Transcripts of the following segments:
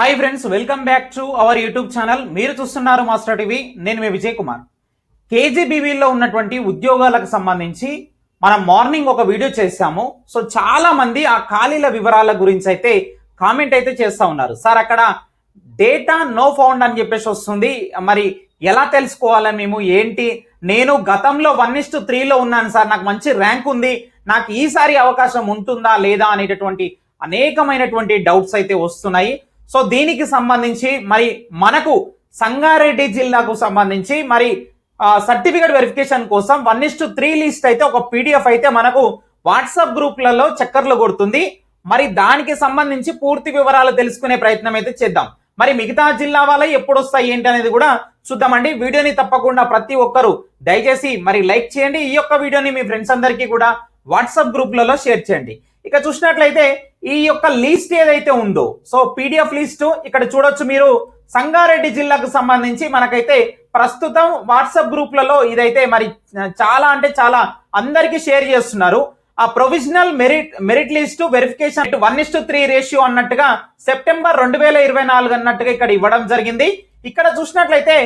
Hi friends welcome back to our YouTube channel మీరు చూస్తున్నారు master TV నేను మీ విజయ్ కుమార్. కేజీబీవీలో ఉన్నటువంటి ఉద్యోగాలకు సంబంధించి మనం మార్నింగ్ ఒక వీడియో చేశాము. సో చాలా మంది ఆ ఖాళీల వివరాల గురించి అయితే కామెంట్ అయితే చేస్తా ఉన్నారు. సార్ అక్కడ డేటా నో ఫౌండ్ అని చెప్పేసి వస్తుంది. మరి ఎలా తెలుసుకోవాలి మేము? ఏంటి? నేను గతంలో వన్ ఇస్ త్రీలో ఉన్నాను సార్ నాకు మంచి ర్యాంక్ ఉంది. నాకు ఈసారి అవకాశం ఉంటుందా లేదా అనేటటువంటి అనేకమైనటువంటి డౌట్స్ అయితే వస్తున్నాయి. సో దీనికి సంబంధించి మరి మనకు సంగారెడ్డి జిల్లాకు సంబంధించి మరి సర్టిఫికేట్ వెరిఫికేషన్ కోసం one is to three list అయితే ఒక పీడిఎఫ్ అయితే మనకు వాట్సాప్ గ్రూప్లలో చక్కర్లు కొడుతుంది. మరి దానికి సంబంధించి పూర్తి వివరాలు తెలుసుకునే ప్రయత్నం అయితే చేద్దాం. మరి మిగతా జిల్లా వాళ్ళ ఎప్పుడు వస్తాయి ఏంటి అనేది కూడా చూద్దామండి. వీడియోని తప్పకుండా ప్రతి ఒక్కరు దయచేసి మరి లైక్ చేయండి. ఈ యొక్క వీడియోని మీ ఫ్రెండ్స్ అందరికీ కూడా వాట్సాప్ గ్రూప్లలో షేర్ చేయండి. ఇక చూసినట్లయితే ఈ యొక్క లిస్ట్ ఏదైతే ఉందో సో పీడిఎఫ్ లిస్టు ఇక్కడ చూడొచ్చు మీరు. సంగారెడ్డి జిల్లాకు సంబంధించి మనకైతే ప్రస్తుతం వాట్సాప్ గ్రూప్లలో ఇదైతే మరి చాలా అంటే చాలా అందరికీ షేర్ చేస్తున్నారు. ఆ provisional merit merit list verification one is to three ratio అన్నట్టుగా సెప్టెంబర్ రెండు వేల ఇరవై నాలుగు అన్నట్టుగా ఇక్కడ ఇవ్వడం జరిగింది. ఇక్కడ చూసినట్లయితే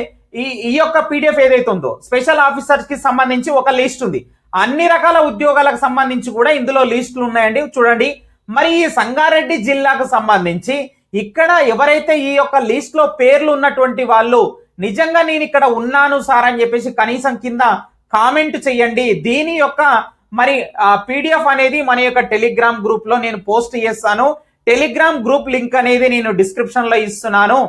ఈ ఈ యొక్క పీడిఎఫ్ ఏదైతే ఉందో స్పెషల్ ఆఫీసర్స్కి సంబంధించి ఒక లిస్ట్ ఉంది. అన్ని రకాల ఉద్యోగాలకు సంబంధించి కూడా ఇందులో లిస్టులు ఉన్నాయండి. చూడండి. మరి ఈ సంగారెడ్డి జిల్లాకు సంబంధించి ఇక్కడ ఎవరైతే ఈ యొక్క లిస్ట్లో పేర్లు ఉన్నటువంటి వాళ్ళు నిజంగా నేను ఇక్కడ ఉన్నాను సార్ అని చెప్పేసి కనీసం కింద కామెంట్ చేయండి. దీని యొక్క మరి పీడిఎఫ్ అనేది మన యొక్క టెలిగ్రామ్ గ్రూప్లో నేను పోస్ట్ చేస్తాను. టెలిగ్రామ్ గ్రూప్ లింక్ అనేది నేను డిస్క్రిప్షన్లో ఇస్తున్నాను.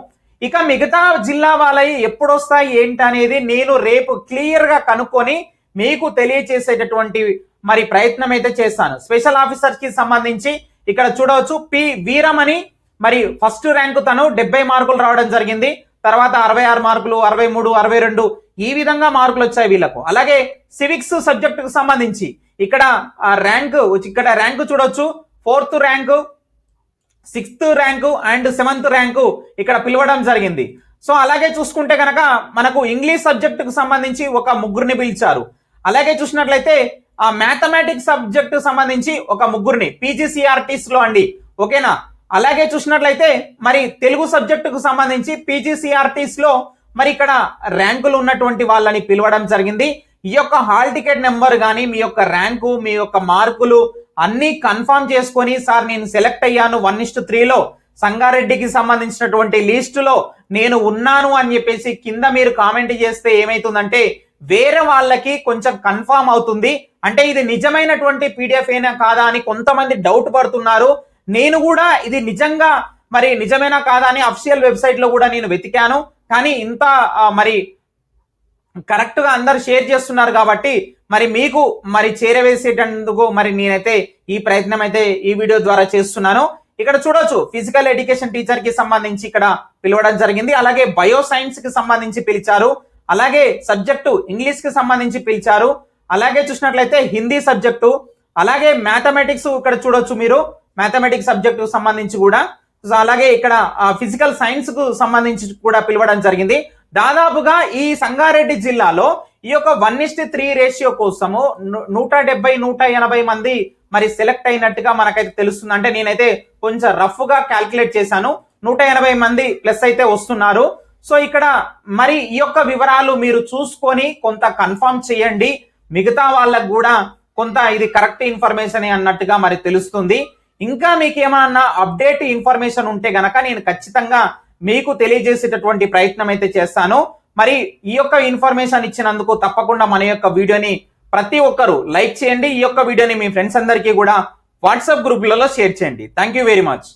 ఇక మిగతా జిల్లా వాళ్ళవి ఎప్పుడు వస్తాయి ఏంటి అనేది నేను రేపు క్లియర్గా కనుక్కొని మీకు తెలియచేసేటటువంటి మరి ప్రయత్నం అయితే చేస్తాను. స్పెషల్ ఆఫీసర్స్కి సంబంధించి ఇక్కడ చూడవచ్చు పి వీరమణి మరి ఫస్ట్ ర్యాంకు తను డెబ్బై మార్కులు రావడం జరిగింది. తర్వాత అరవై ఆరు మార్కులు అరవై మూడు అరవై రెండు ఈ విధంగా మార్కులు వచ్చాయి వీళ్ళకు. అలాగే సివిక్స్ సబ్జెక్టుకు సంబంధించి ఇక్కడ ర్యాంక్ ఇక్కడ ర్యాంకు చూడొచ్చు fourth rank sixth rank and seventh rank ఇక్కడ పిలవడం జరిగింది. సో అలాగే చూసుకుంటే కనుక మనకు ఇంగ్లీష్ సబ్జెక్టుకు సంబంధించి ఒక ముగ్గురిని పిలిచారు. అలాగే చూసినట్లయితే ఆ మ్యాథమెటిక్స్ సబ్జెక్టు సంబంధించి ఒక ముగ్గురిని పీజీసీఆర్టీస్లో అండి. ఓకేనా? అలాగే చూసినట్లయితే మరి తెలుగు సబ్జెక్టుకు సంబంధించి పీజీసీఆర్టీస్లో మరి ఇక్కడ ర్యాంకులు ఉన్నటువంటి వాళ్ళని పిలవడం జరిగింది. ఈ యొక్క హాల్ టికెట్ నెంబర్ కానీ మీ యొక్క ర్యాంకు మీ యొక్క మార్కులు అన్నీ కన్ఫర్మ్ చేసుకొని సార్ నేను సెలెక్ట్ అయ్యాను వన్ ఇస్ట్ త్రీలో సంగారెడ్డికి సంబంధించినటువంటి లిస్టులో నేను ఉన్నాను అని చెప్పేసి కింద మీరు కామెంట్ చేస్తే ఏమైతుందంటే వేరే వాళ్ళకి కొంచెం కన్ఫర్మ్ అవుతుంది. అంటే ఇది నిజమైనటువంటి పీడిఎఫ్ అయినా కాదా అని కొంతమంది డౌట్ పడుతున్నారు. నేను కూడా ఇది నిజంగా మరి నిజమేనా కాదా అని అఫిషియల్ వెబ్సైట్లో కూడా నేను వెతికాను. కానీ ఇంత మరి కరెక్ట్గా అందరు షేర్ చేస్తున్నారు కాబట్టి మరి మీకు మరి చేరవేసేటందుకు మరి నేనైతే ఈ ప్రయత్నం అయితే ఈ వీడియో ద్వారా చేస్తున్నాను. ఇక్కడ చూడొచ్చు ఫిజికల్ ఎడ్యుకేషన్ టీచర్కి సంబంధించి ఇక్కడ పిలవడం జరిగింది. అలాగే బయో సైన్స్కి సంబంధించి పిలిచారు. అలాగే సబ్జెక్టు ఇంగ్లీష్కి సంబంధించి పిలిచారు. అలాగే చూసినట్లయితే హిందీ సబ్జెక్టు అలాగే మ్యాథమెటిక్స్ ఇక్కడ చూడొచ్చు మీరు మ్యాథమెటిక్స్ సబ్జెక్టు సంబంధించి కూడా. అలాగే ఇక్కడ ఫిజికల్ సైన్స్కు సంబంధించి కూడా పిలవడం జరిగింది. దాదాపుగా ఈ సంగారెడ్డి జిల్లాలో ఈ యొక్క వన్ ఇస్ట్ త్రీ రేషియో కోసము నూట డెబ్బై నూట ఎనభై మంది మరి సెలెక్ట్ అయినట్టుగా మనకైతే తెలుస్తుంది. అంటే నేనైతే కొంచెం రఫ్గా క్యాల్కులేట్ చేశాను. నూట ఎనభై మంది ప్లస్ అయితే వస్తున్నారు. సో ఇక్కడ మరి ఈ యొక్క వివరాలు మీరు చూసుకొని కొంత కన్ఫర్మ్ చేయండి. మిగతా వాళ్ళకు కూడా కొంత ఇది కరెక్ట్ ఇన్ఫర్మేషన్ అన్నట్టుగా మరి తెలుస్తుంది. ఇంకా మీకు ఏమన్నా అప్డేట్ ఇన్ఫర్మేషన్ ఉంటే గనక నేను ఖచ్చితంగా మీకు తెలియజేసేటటువంటి ప్రయత్నం అయితే చేస్తాను. మరి ఈ యొక్క ఇన్ఫర్మేషన్ ఇచ్చినందుకు తప్పకుండా మన యొక్క వీడియోని ప్రతి ఒక్కరు లైక్ చేయండి. ఈ యొక్క వీడియోని మీ ఫ్రెండ్స్ అందరికీ కూడా వాట్సాప్ గ్రూప్లలో షేర్ చేయండి. Thank you very much